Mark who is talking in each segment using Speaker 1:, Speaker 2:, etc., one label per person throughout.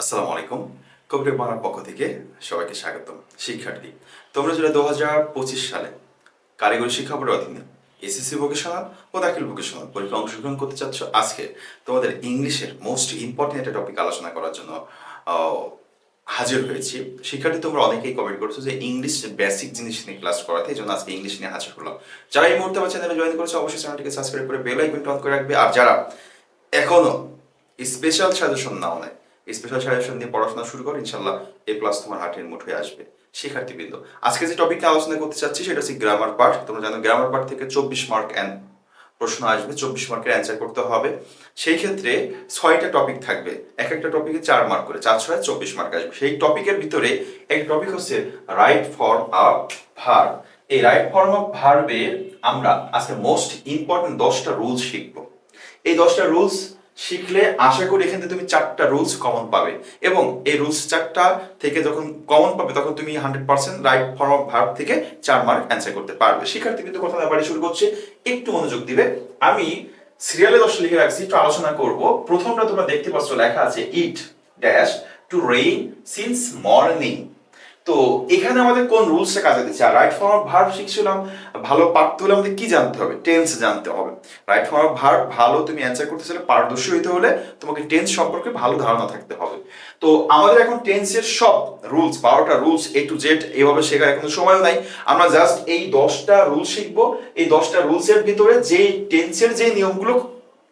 Speaker 1: আসসালামু আলাইকুম। কবির বাংলার পক্ষ থেকে সবাইকে স্বাগতম শিক্ষার্থী। তোমরা যারা দু হাজার পঁচিশ সালে কারিগরি শিক্ষা বোর্ডের অধীনে এসএসসি ভোকেশনাল ও দাখিল ভোকেশনাল পরীক্ষা অংশগ্রহণ করতে চাচ্ছ আজকে তোমাদের ইংলিশের মোস্ট ইম্পর্টেন্ট একটা টপিক আলোচনা করার জন্য হাজির হয়েছি। শিক্ষার্থী, তোমরা অনেকেই কমেন্ট করছ যে ইংলিশ বেসিক জিনিস নিয়ে ক্লাস করাতে, এই জন্য আজকে ইংলিশ নিয়ে হাজির হলাম। যারা এই মুহূর্তে আমার চ্যানেলে জয়েন করেছে, অবশ্যই চ্যানেলটিকে সাবস্ক্রাইব করে বেল আইকনটা অন করে রাখবে। আর যারা এখনও স্পেশাল সাজেশন নাও নেয় স্পেশাল সাজেশন দিয়ে পড়াশোনা শুরু করো ইনশাল্লাহ এ প্লাস তোমার হাটের মুঠোয় আসবে। শিক্ষার্থীবৃন্দ, আজকে যে টপিকটা আলোচনা করতে চাচ্ছি সেটা হচ্ছে গ্রামার পার্ট তোমরা জানো গ্রামার পার্ট থেকে চব্বিশ মার্ক অ্যান্ড প্রশ্ন আসবে, চব্বিশ মার্কের অ্যান্সার করতে হবে। সেই ক্ষেত্রে ছয়টা টপিক থাকবে। এক একটা টপিকে চার মার্ক করে, চার ছয় চব্বিশ মার্ক আসবে। সেই টপিকের ভিতরে এক টপিক হচ্ছে রাইট ফর্ম অফ ভার এই রাইট ফর্ম অফ ভার্বের আমরা আজকে মোস্ট ইম্পর্টেন্ট দশটা রুলস শিখব। এই দশটা রুলস শিখলে আশা করি এখান থেকে তুমি চারটা রুলস কমন পাবে। এবং এই রুলস চারটা থেকে যখন কমন পাবে, তখন তুমি hundred percent right form of verb থেকে চার মার্ক অ্যান্সার করতে পারবে। শিক্ষার্থী কিন্তু কথা বাড়ি শুরু করছে, একটু মনোযোগ দিবে। আমি সিরিয়ালে দশটা লিখে রাখছি, একটু আলোচনা করব। প্রথমটা তোমরা দেখতে পাচ্ছ, লেখা আছে it dash to rain since morning তো এখানে আমাদের কোন রুলসটা কাজে দিচ্ছে? আর রাইট ফর্ম অফ ভার্ব শিখছিলাম, ভালো পারতে হলে আমাদের কি জানতে হবে? টেন্স জানতে হবে। রাইট ফর্ম অফ ভার্ব ভালো তুমি অ্যান্সার করতে চাইলে পারদর্শী হইতে হলে তোমাকে টেন্স সম্পর্কে ভালো ধারণা থাকতে হবে। তো আমাদের এখন টেন্সের সব রুলস বারোটা রুলস এ টু জেড এভাবে শেখার এখন সময়ও নাই। আমরা জাস্ট এই দশটা রুলস শিখব। এই দশটা রুলসের ভিতরে যে টেন্সের যে নিয়মগুলো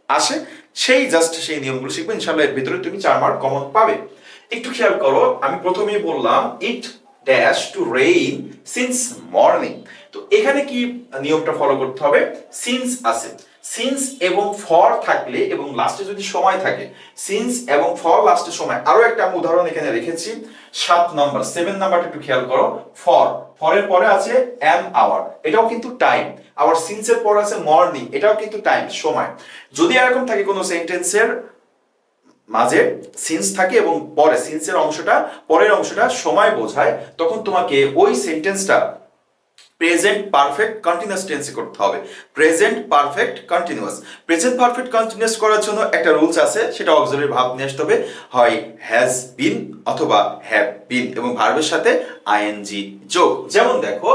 Speaker 1: আসে, সেই জাস্ট সেই নিয়মগুলো শিখব। ইনশাল্লাহ এর ভিতরে তুমি চার মার্ক কমন পাবে। একটু খেয়াল করো, আমি প্রথমেই বললাম it dash to rain since morning তো এখানে কি নিয়মটা ফলো করতে হবে? সিন্স আছে। সিন্স এবং ফর থাকলে এবং লাস্টে যদি সময় থাকে সিন্স এবং ফর লাস্টে সময়, আরও একটা আমি উদাহরণ এখানে রেখেছি। সাত নম্বর সেভেন নাম্বারটা একটু খেয়াল করো। ফর ফরের পরে আছে অ্যান আওয়ার এটাও কিন্তু টাইম আবার সিন্সের পর আছে মর্নিং এটাও কিন্তু টাইম সময়। যদি এরকম থাকে কোনো সেন্টেন্সের মাঝে সিন্স থাকে এবং পরে সিন্সের অংশটা, পরের অংশটা সময় বোঝায়, তখন তোমাকে ওই সেন্টেন্সটা প্রেজেন্ট পারফেক্ট কন্টিনিউয়াস টেন্সে করতে হবে। Present perfect continuous present perfect continuous করার জন্য একটা রুলস আছে, সেটা অক্সিলারি ভাব নিয়ে আসতে হবে। হয় হ্যাজ বিন অথবা হ্যাভ বিন এবং ভার্বের সাথে আইএনজি যোগ। যেমন দেখো,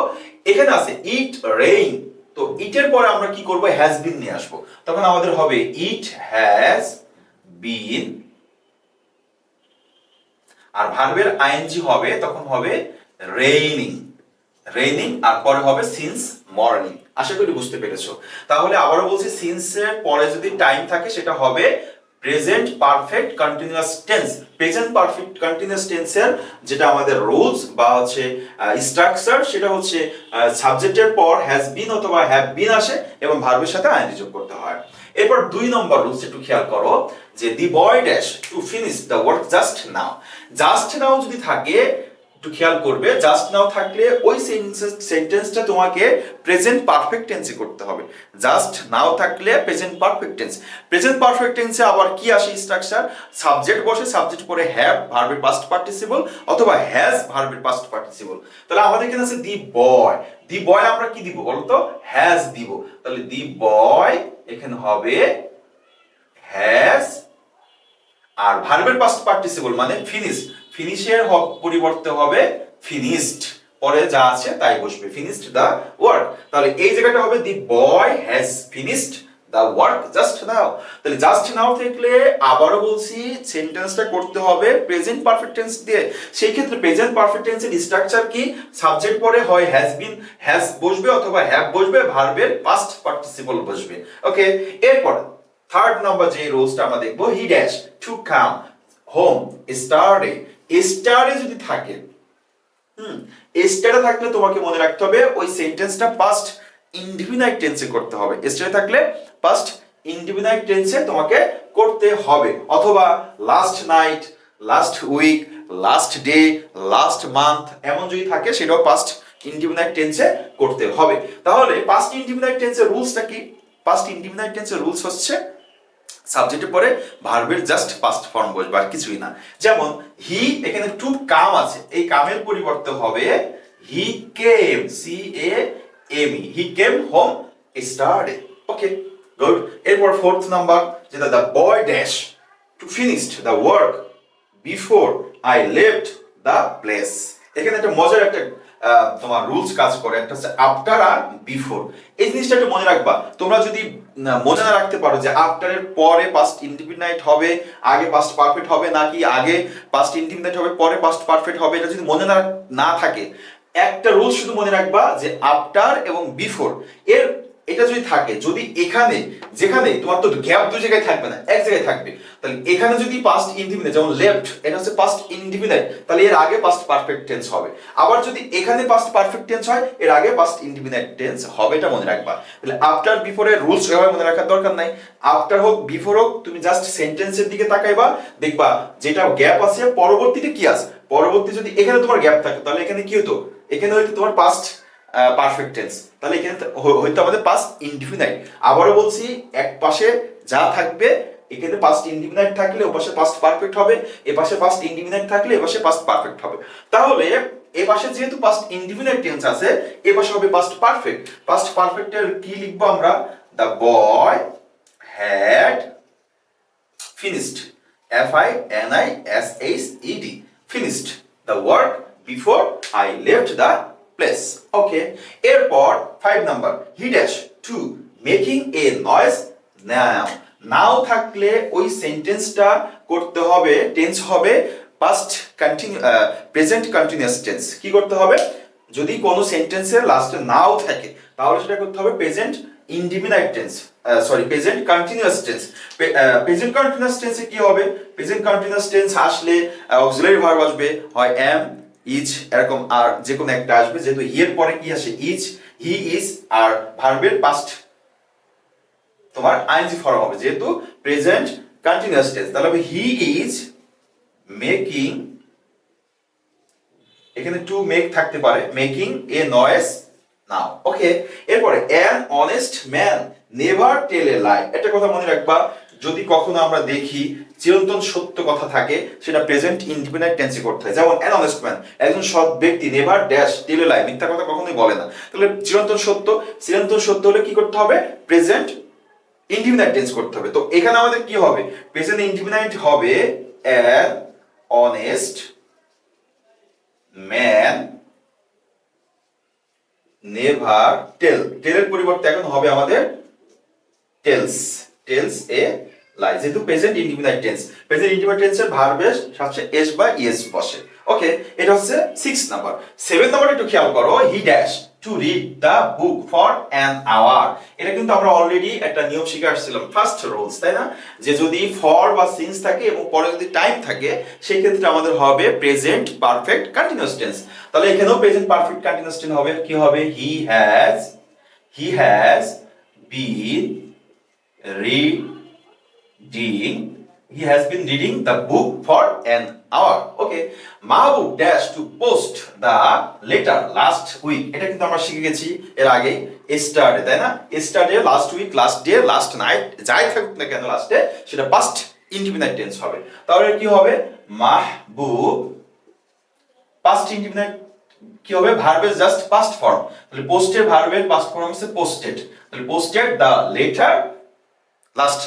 Speaker 1: এখানে আছে ইট রেইন তো ইটের পরে আমরা কি করব? হ্যাজ বিন নিয়ে আসব। তখন আমাদের হবে ইট হ্যাজ বিন আর ভার্বের আইএনজি হবে, তখন হবে রেইনিং রেইনিং আর পরে হবে সিন্স মর্নিং আশা করি বুঝতে পেরেছ। তাহলে আবারও বলছি পরে যদি টাইম থাকে, সেটা হবে present perfect continuous tense present perfect continuous টেন্সের যেটা আমাদের রুলস বা হচ্ছে স্ট্রাকচার সেটা হচ্ছে সাবজেক্টের পর হ্যাজ বিন অথবা হ্যাভ বিন আসে এবং ভার্বের সাথে আইনজি যোগ করতে হয়। এরপর দুই নম্বর রুলস একটু খেয়াল করো, যে the boy dash to finish the work just now just now যদি থাকে, একটু খেয়াল করবে জাস্ট নাও থাকলে ওই সেন্টেন্সটা তোমাকে প্রেজেন্ট পারফেক্ট টেন্সে করতে হবে। জাস্ট নাও থাকলে present perfect tense present perfect টেন্সে আবার কি আসে স্ট্রাকচার সাবজেক্ট বসে সাবজেক্ট পরে হ্যাভ ভার্বের পাস্ট পার্টিসিপল অথবা হ্যাজ ভার্বের পাস্ট পার্টিসিপল তাহলে আমাদের এখানে আছে দি বয় দি বয় আমরা কি দিব বলতো? হ্যাজ দিব। তাহলে দি বয় এখানে হবে হ্যাজ আর ভার্বের পাস্ট পার্টিসিপল মানে ফিনিশ ফিনিশের পরিবর্তে হবে ফিনিশড পরে যা আছে তাই বসবে। ফিনিশড দা ওয়ার্ক তাহলে এই জায়গাটা হবে the boy has finished the work just now তাহলে জাস্ট নাও থাকলে আবারও বলছি সেন্টেন্সটা করতে হবে প্রেজেন্ট পারফেক্ট টেন্স দিয়ে। সেই ক্ষেত্রে প্রেজেন্ট পারফেক্ট টেন্সের স্ট্রাকচার কি? সাবজেক্ট পরে হয় হ্যাজ বিন হ্যাজ বসবে অথবা হ্যাভ বসবে ভার্বের পাস্ট পার্টিসিপল বসবে। ওকে এরপর থার্ড নাম্বার যে রুলসটা আমরা দেখব he dash to come home yesterday স্টারে যদি থাকে, হুম স্টারে থাকলে তোমাকে মনে রাখতে হবে ওই সেন্টেন্সটা পাস্ট ইনডিফিনাইট টেন্সে করতে হবে। স্টারে থাকলে ফার্স্ট ইনডিফিনাইট টেন্সে তোমাকে করতে হবে। অথবা last night last week last day last month এমন যদি থাকে সেটাও পাস্ট ইনডিফিনাইট টেন্সে করতে হবে। তাহলে পাস্ট ইনডিফিনাইট টেন্সের রুলসটা কি? পাস্ট ইনডিফিনাইট টেন্সের রুলস হচ্ছে সাবজেক্টের পরে ভার্বের জাস্ট পাস্ট ফর্ম বসবে আর কিছুই না। যেমন হি এখানে টু কাম আছে। এই কামের পরিবর্তে হবে he came C A M he came home yesterday okay good এরপর ফোর্থ নাম্বার যেটা the boy dash to finished the work before I left the place এখানে একটা মজার একটা তোমার রুলস কাজ করে, একটা হচ্ছে আফটার আর বিফোর এই জিনিসটা একটু মনে রাখবা। তোমরা যদি মনে না রাখতে পারো যে আফটারের পরে পাস্ট ইন্ডিপেন্ডেন্ট হবে, আগে পাস্ট পারফেক্ট হবে, নাকি আগে পাস্ট ইন্ডিপেন্ডেন্ট হবে, পরে পাস্ট পারফেক্ট হবে, এটা যদি মনে না না থাকে একটা রুল শুধু মনে রাখবা যে আফটার এবং বিফোর। এর এটা যদি থাকে, যদি এখানে, যেখানে তোমার তো গ্যাপ দু জায়গায় থাকবে না, এক জায়গায় থাকবে, তাহলে এখানে যদি পাস্ট ইনডিফিনিট যেমন লেফট এটা হচ্ছে পাস্ট ইনডিফিনিট তাহলে এর আগে পাস্ট পারফেক্ট টেন্স হবে। আবার যদি এখানে পাস্ট পারফেক্ট টেন্স হয়, এর আগে পাস্ট ইনডিফিনিট টেন্স হবে এটা মনে রাখবা। তাহলে আফটার বিফোরের রুলস এভাবে মনে রাখার দরকার নাই। আফটার হোক বিফোর হোক, তুমি জাস্ট সেন্টেন্সের দিকে তাকাইবা, দেখবা যেটা গ্যাপ আছে, পরবর্তীতে কি আছে? পরবর্তী যদি এখানে তোমার গ্যাপ থাকে, তাহলে এখানে কি হতো? এখানে হয়তো তোমার পাস্ট পারফেক্ট টেন্স তাহলে এখানে তো হ- হয়তো আমাদের পাস্ট ইনডিফিনাইট আবারও বলছি, এক পাশে যা থাকবে, এখানে পাস্ট ইনডিফিনাইট থাকলে ও পাশে পাস্ট পারফেক্ট হবে, এ পাশে পাস্ট ইনডিফিনাইট থাকলে এ পাশে পাস্ট পারফেক্ট হবে। তাহলে এ পাশে যেহেতু পাস্ট ইনডিফিনাইট টেন্স আছে, এ পাশে হবে পাস্ট পারফেক্ট পাস্ট পারফেক্টের কি লিখব আমরা? The boy had finished. F i n i s h e d. Finished. The work before i left the place. Okay, এরপর 5 number he dash to, making a noise. Now now থাকলে ওই সেন্টেন্সটা করতে হবে tense হবে past continue present continuous tense কি করতে হবে? যদি কোনো সেন্টেন্সের লাস্টে নাও থাকে, তাহলে সেটা করতে হবে present indefinite tense sorry present continuous tense present continuous টেন্সে কি হবে? প্রেজেন্ট কন্টিনিউয়াস টেন্স আসলে অক্সিলারি ভার্ব আসবে, হয় এম ইজ এরকম আর যে কোনো একটা আসবে, যেহেতু এর পরে কি আসে? ইজ হি ইজ আর ভার্বের পাস্ট তোমার আইনজি ফর্ম হবে, যেহেতু প্রেজেন্ট কন্টিনিউয়াস টেন্স তাহলে হবে হি ইজ মেকিং এখানে টু মেক থাকতে পারে making a noise now okay এরপরে an honest man never tell a lie একটা কথা মনে রাখবা যদি কখনো আমরা দেখি চিরন্তন সত্য কথা থাকে, সেটা প্রেজেন্ট ইন্ডিপেন্ডেন্ট টেন্সে করতে হয়। যেমন অ্যান অনেস্ট ম্যান একজন সৎ ব্যক্তি নেভার ড্যাশ টেল লাই মিথ্যা কথা কখনোই বলে না। তাহলে চিরন্তন সত্য চিরন্তন সত্য হলে কি করতে হবে? প্রেজেন্ট ইন্ডিপেন্ডেন্ট টেন্স করতে হবে। তো এখানে আমাদের কি হবে? প্রেজেন্ট ইন্ডিপেন্ডেন্ট হবে an honest man never tell টেলের পরিবর্তে এখন হবে আমাদের টেলস টেলস এ লাই, যেহেতু present independent tense present independent টেন্সের ভার্বের সাথে এস বা ইএস বসে। ওকে এটা হচ্ছে সিক্স নাম্বার সেভেন নাম্বার একটু খেয়াল করো। He dash to read the book for an hour এটা কিন্তু আমরা অলরেডি একটা নিয়ম শিখে আসছিলাম। ফার্স্ট রুলস তাই না? যে যদি ফর বা সিন্স থাকে এবং পরে যদি টাইম থাকে সেই ক্ষেত্রে আমাদের হবে প্রেজেন্ট পারফেক্ট কন্টিনিউয়াস টেন্স তাহলে এখানেও প্রেজেন্ট পারফেক্ট কন্টিনিউয়াস টেন্স হবে। কি হবে? He has he has been reading he has been reading the book for an hour. Okay. Mahbub dash to post the letter last week এটা কিন্তু আমরা শিখে গেছি এর আগে এস্টারডে তাই না? Yesterday last week last day last night যাই থাকুক না কেন লাস্টে সেটা পাস্ট ইন্ডিপেন্ডেন্ট টেন্স হবে। তাহলে কি হবে? মাহবুব পাস্ট ইন্ডিপেন্ডেন্ট কি হবে? ভার্বের জাস্ট পাস্ট ফর্ম তাহলে পোস্টের ভার্বের পাস্ট ফর্ম হচ্ছে পোস্টেড তাহলে posted the letter last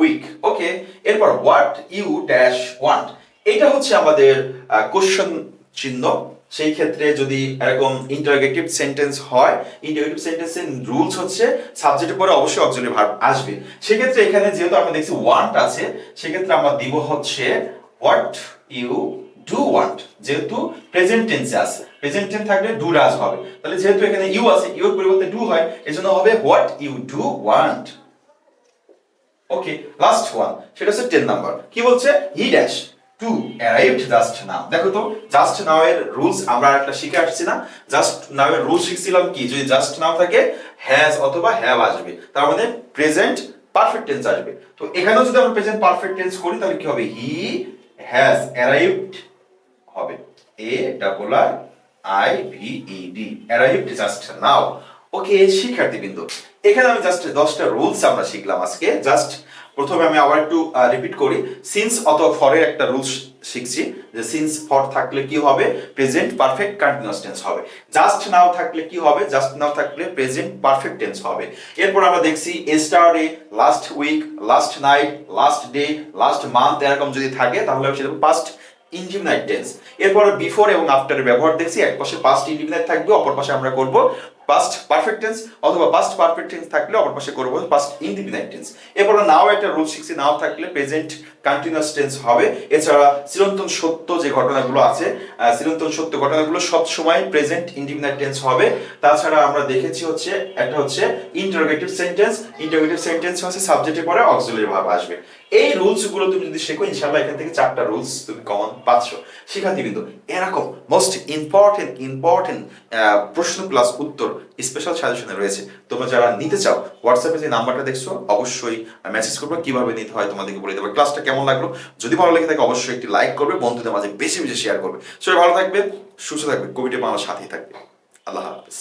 Speaker 1: week okay এরপর হোয়াট ইউ ড্যাশ ওয়ান্ট এটা হচ্ছে আমাদের কোশ্চেন চিহ্ন। সেই ক্ষেত্রে যদি এরকম ইন্টারোগেটিভ সেন্টেন্স হয় ইন্টারোগেটিভ সেন্টেন্সের রুলস হচ্ছে সাবজেক্টের পরে অবশ্যই অক্সিলারি ভার্ব আসবে। সেক্ষেত্রে এখানে যেহেতু আমরা দেখছি ওয়ান্ট আছে, সেক্ষেত্রে আমরা দিব হচ্ছে হোয়াট ইউ ডু ওয়ান্ট যেহেতু প্রেজেন্ট টেন্সে আছে। প্রেজেন্ট টেন্স থাকলে ডু ডাজ হবে। তাহলে যেহেতু এখানে ইউ আছে ইউ এর পরিবর্তে ডু হয়, এজন্য হবে what you do want okay last one সেটা হচ্ছে টেন নাম্বার কি বলছে? He dash to arrived just now দেখো তো জাস্ট নাও এর রুলস আমরা একটা শিখে আসছি না। জাস্ট নাও এর রুলস শিখছিলাম কি? যদি জাস্ট নাও থাকে হ্যাজ অথবা হ্যাভ আসবে। তার মানে প্রেজেন্ট পারফেক্ট টেন্স আসবে। তো এখানেও যদি আমরা প্রেজেন্ট পারফেক্ট টেন্স করি, তাহলে কি হবে? হি হ্যাজ অ্যারাইভড হবে। A double R I V E D arrived just now okay শিক্ষার্থীবৃন্দ এখানে আমি জাস্ট দশটা রুলস আমরা শিখলাম আজকে। জাস্ট প্রথমে আমি আবার একটু রিপিট করি। সিন্স অথবা ফরের একটা রুলস শিখছি যে সিন্স ফর থাকলে কি হবে? প্রেজেন্ট পারফেক্ট কন্টিনিউয়াস টেন্স হবে। জাস্ট নাও থাকলে কি হবে? জাস্ট নাও থাকলে প্রেজেন্ট পারফেক্ট টেন্স হবে। এরপর আমরা দেখছি yesterday last week last night last day last month এরকম যদি থাকে, তাহলে সেটা পাস্ট ইনডিফিনাইট টেন্স এরপর বিফোর এবং আফটারের ব্যবহার দেখছি। এক পাশে পাস্ট ইনডিফিনাইট থাকবে, অপর পাশে আমরা করব পাস্ট পারফেক্ট টেন্স অথবা পাস্ট পারফেক্ট টেন্স থাকলে অপর পাশে করব পাস্ট ইনডিফিনাইট টেন্স এরপর নাও একটা রুল শিখছি নাও থাকলে প্রেজেন্ট কন্টিনিউয়াস টেন্স হবে। এছাড়া চিরন্তন সত্য যে ঘটনাগুলো আছে চিরন্তন সত্য ঘটনাগুলো সব সময় প্রেজেন্ট ইনডিফিনাইট টেন্স হবে। তাছাড়া আমরা দেখেছি হচ্ছে, একটা হচ্ছে ইন্টারোগেটিভ সেন্টেন্স ইন্টারোগেটিভ সেন্টেন্স হচ্ছে সাবজেক্টের পরে অক্সিলারি ভাব আসবে। এই রুলসগুলো তুমি যদি শেখো, ইনশাআল্লাহ এখান থেকে চারটা রুলস তুমি কমন পাচ্ছ। শিক্ষার্থী কিন্তু এরকম মোস্ট ইম্পর্টেন্ট ইম্পর্টেন্ট প্রশ্ন প্লাস উত্তর স্পেশাল সাজেশনে রয়েছে। তোমরা যারা নিতে চাও হোয়াটসঅ্যাপে যে নাম্বারটা দেখছ, অবশ্যই মেসেজ করবে, কীভাবে নিতে হয় তোমাদেরকে বলে দেবো। ক্লাসটা কেমন লাগল? যদি ভালো লেগে থাকে, অবশ্যই একটি লাইক করবে, বন্ধুদের মাঝে বেশি বেশি শেয়ার করবে। সবাই ভালো থাকবে সুস্থ থাকবে কবিটা বাংলার সাথেই থাকবে আল্লাহ হাফিজ।